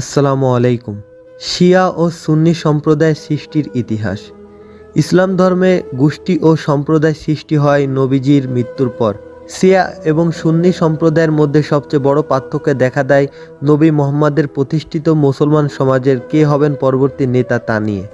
আসসালামু আলাইকুম। শিয়া ও সুন্নি সম্প্রদায় সৃষ্টির ইতিহাস। ইসলাম ধর্মে গোষ্ঠী ও সম্প্রদায় সৃষ্টি হয় নবীজির মৃত্যুর পর। শিয়া এবং সুন্নি সম্প্রদায়ের মধ্যে সবচেয়ে বড় পার্থক্য দেখা দেয় নবী মোহাম্মদের প্রতিষ্ঠিত মুসলমান সমাজের কে হবেন পরবর্তী নেতা তা নিয়ে।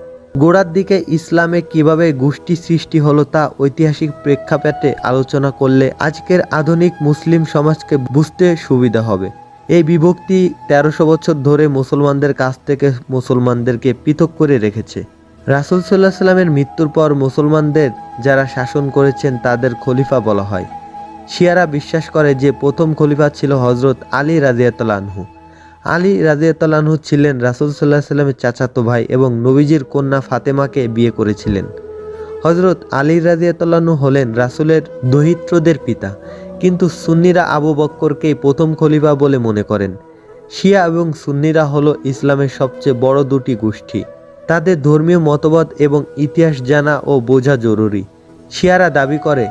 গোড়ার দিকে ইসলামে কীভাবে গোষ্ঠী সৃষ্টি হলো তা ঐতিহাসিক প্রেক্ষাপটে আলোচনা করলে আজকের আধুনিক মুসলিম সমাজকে বুঝতে সুবিধা হবে। এই বিভক্তি তেরোশো বছর ধরে মুসলমানদের কাছ থেকে মুসলমানদেরকে পৃথক করে রেখেছে। রাসুল সাল্লাহ সাল্লামের মৃত্যুর পর মুসলমানদের যারা শাসন করেছেন তাদের খলিফা বলা হয়। শিয়ারা বিশ্বাস করে যে প্রথম খলিফা ছিল হজরত আলী রাজিয়াতলানহু আলী রাজিয়াতলানহু ছিলেন রাসুল সাল্লাহ সাল্লামের চাচাতো ভাই এবং নবীজির কন্যা ফাতেমাকে বিয়ে করেছিলেন। হজরত আলী রাজিয়াতলানহু হলেন রাসুলের দহিত্রদের পিতা। কিন্তু সুন্নিরা আবু বক্করকেই প্রথম খলিফা বলে মনে করেন। শিয়া এবং সুন্নিরা হল ইসলামের সবচেয়ে বড় দুটি গোষ্ঠী। তাদের ধর্মীয় মতবাদ এবং ইতিহাস জানা ও বোঝা জরুরি। শিয়ারা দাবি করে,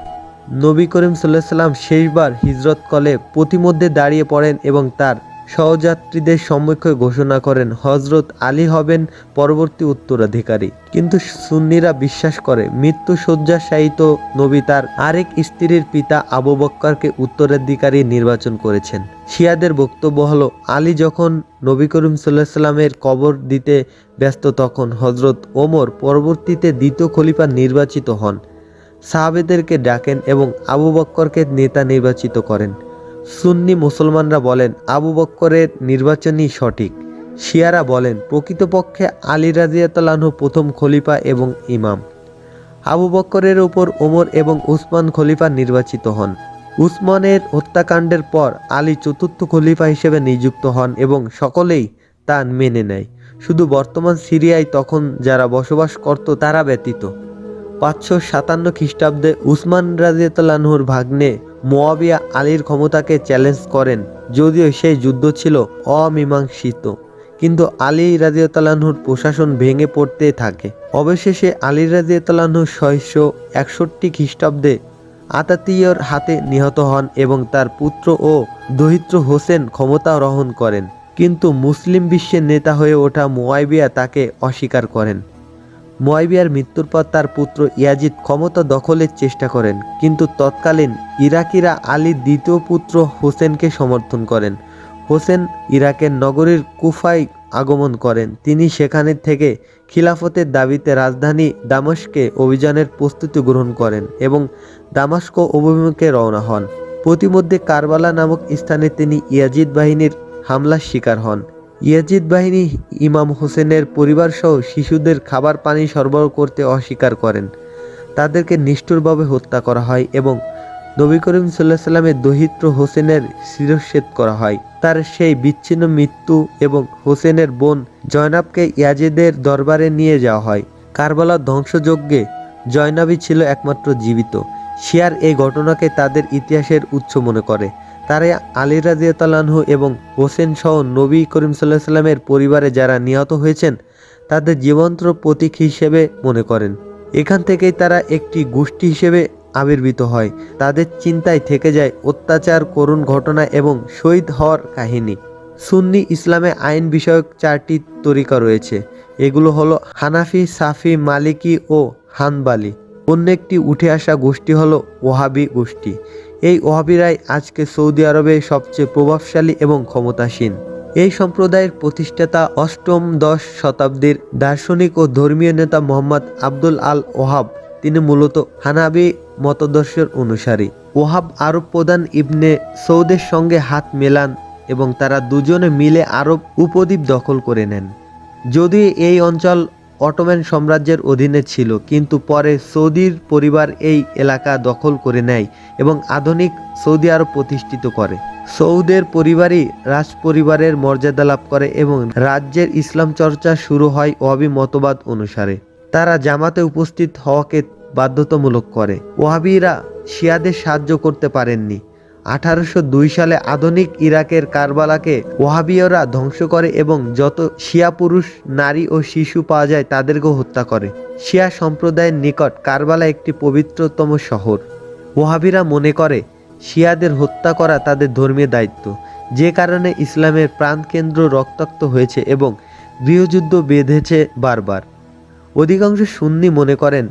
নবী করিম সাল্লাহ সাল্লাম শেষবার হিজরত কলে প্রতিমধ্যে দাঁড়িয়ে পড়েন এবং তার সহযাত্রীদের সম্মুখে ঘোষণা করেন হজরত আলী হবেন পরবর্তী উত্তরাধিকারী। কিন্তু সুন্নিরা বিশ্বাস করে, মৃত্যু শয্যাশায়িত নবী তার আরেক স্ত্রীর পিতা আবু বক্করকে উত্তরাধিকারী নির্বাচন করেছেন। শিয়াদের বক্তব্য হলো, আলী যখন নবী করিম সাল্লাহ কবর দিতে ব্যস্ত, তখন হজরত ওমর পরবর্তীতে দ্বিতীয় খলিফা নির্বাচিত হন। সাহাবেদেরকে ডাকেন এবং আবু বক্করকে নেতা নির্বাচিত করেন। সুন্নি মুসলমানরা বলেন, আবু বক্করের নির্বাচনই সঠিক। শিয়ারা বলেন, প্রকৃতপক্ষে আলী রাজিয়াতলানহু প্রথম খলিফা এবং ইমাম। আবু বক্করের ওপর ওমর এবং উসমান খলিফা নির্বাচিত হন। উসমানের হত্যাকাণ্ডের পর আলী চতুর্থ খলিফা হিসেবে নিযুক্ত হন এবং সকলেই তা মেনে নেয়। শুধু বর্তমান সিরিয়ায় তখন যারা বসবাস করত, তারা ব্যতীত। পাঁচশো সাতান্ন খ্রিস্টাব্দে উসমান রাজিয়াতলানহুর ভাগ্নে মোয়াবিয়া আলীর ক্ষমতাকে চ্যালেঞ্জ করেন, যদিও সেই যুদ্ধ ছিল অমীমাংসিত। কিন্তু আলী রাজিয়াতলানহুর প্রশাসন ভেঙে পড়তে থাকে। অবশেষে আলী রাজিয়াতলানহু ছয়শো একষট্টি খ্রিস্টাব্দে আতাতিয়র হাতে নিহত হন এবং তার পুত্র ও দহিত্র হোসেন ক্ষমতা রহণ করেন। কিন্তু মুসলিম বিশ্বের নেতা হয়ে ওঠা মোয়াইবিয়া তাকে অস্বীকার করেন। মোয়াইবিয়ার মৃত্যুর পর তার পুত্র ইয়াজিদ ক্ষমতা দখলের চেষ্টা করেন, কিন্তু তৎকালীন ইরাকিরা আলীর দ্বিতীয় পুত্র হোসেনকে সমর্থন করেন। হোসেন ইরাকের নগরীর কুফায় আগমন করেন। তিনি সেখানে থেকে খিলাফতের দাবিতে রাজধানী দামাস্কে অভিযানের প্রস্তুতি গ্রহণ করেন এবং দামাস্ক অভিমুখে রওনা হন। প্রতিমধ্যে কারবালা নামক স্থানে তিনি ইয়াজিদ বাহিনীর হামলার শিকার হন। ইয়াজিদ বাহিনী ইমাম হোসেনের পরিবারসহ শিশুদের খাবার পানি সরবরাহ করতে অস্বীকার করেন। তাদেরকে নিষ্ঠুরভাবে হত্যা করা হয় এবং নবী করিম সাল্লাহ সাল্লামের দহিত্র হোসেনের শিরচ্ছেদ করা হয়। তার সেই বিচ্ছিন্ন মৃত্যু এবং হোসেনের বোন জয়নাবকে ইয়াজিদের দরবারে নিয়ে যাওয়া হয়। কারবালার ধ্বংসযজ্ঞে জয়নাবই ছিল একমাত্র জীবিত। শিয়ার এই ঘটনাকে তাদের ইতিহাসের উৎস মনে করে। তারা আলী রাজিয়াতালানহু এবং হোসেন সহ নবী করিম সাল্লাহ সাল্লামের পরিবারে যারা নিহত হয়েছেন, তাদের জীবন্ত প্রতীক হিসেবে মনে করেন। এখান থেকেই তারা একটি গোষ্ঠী হিসেবে আবির্ভূত হয়। তাদের চিন্তায় থেকে যায় অত্যাচার, করুণ ঘটনা এবং শহীদ হওয়ার কাহিনী। সুন্নি ইসলামে আইন বিষয়ক চারটি তরিকা রয়েছে। এগুলো হলো হানাফি, সাফি, মালিকি ও হানবালি। অন্য একটি উঠে আসা গোষ্ঠী হলো ওহাবি গোষ্ঠী। এই ওহাবিরাই আজকে সৌদি আরবে সবচেয়ে প্রভাবশালী এবং ক্ষমতাসীন। এই সম্প্রদায়ের প্রতিষ্ঠাতা অষ্টম দশ শতাব্দীর দার্শনিক ও ধর্মীয় নেতা মোহাম্মদ আব্দুল আল ওহাব, তিনি মূলত হানাবি মতদর্শের অনুসারী। ওহাব আরব প্রধান ইবনে সৌদের সঙ্গে হাত মেলান এবং তারা দুজনে মিলে আরব উপদ্বীপ দখল করে নেন। যদি এই অঞ্চল অটোম্যান সাম্রাজ্যের অধীনে ছিল, কিন্তু পরে সৌদির পরিবার এই এলাকা দখল করে নেয় এবং আধুনিক সৌদি আরব প্রতিষ্ঠিত করে। সৌদের পরিবারই রাজ পরিবারের মর্যাদা লাভ করে এবং রাজ্যের ইসলাম চর্চা শুরু হয় ওয়াবি মতবাদ অনুসারে। তারা জামাতে উপস্থিত হওয়াকে বাধ্যতামূলক করে। ওয়াহাবিরা শিয়াদের সাহায্য করতে পারেননি। আঠারোশো দুই সালে আধুনিক ইরাকের কারবালাকে ওয়াহাবিয়রা ধ্বংস করে এবং যত শিয়া পুরুষ, নারী ও শিশু পাওয়া যায় তাদেরকেও হত্যা করে। শিয়া সম্প্রদায়ের নিকট কারবালা একটি পবিত্রতম শহর। ওয়াহাবিরা মনে করে, শিয়াদের হত্যা করা তাদের ধর্মীয় দায়িত্ব। যে কারণে ইসলামের প্রাণকেন্দ্র রক্তাক্ত হয়েছে এবং গৃহযুদ্ধ বেঁধেছে বারবার। অধিকাংশ সুন্নি মনে করেন,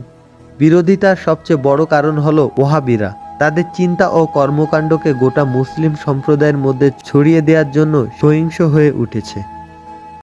বিরোধিতার সবচেয়ে বড় কারণ হলো ওহাবিরা তাদের চিন্তা ও কর্মকাণ্ডকে গোটা মুসলিম সম্প্রদায়ের মধ্যে ছড়িয়ে দেওয়ার জন্য সহিংস হয়ে উঠেছে।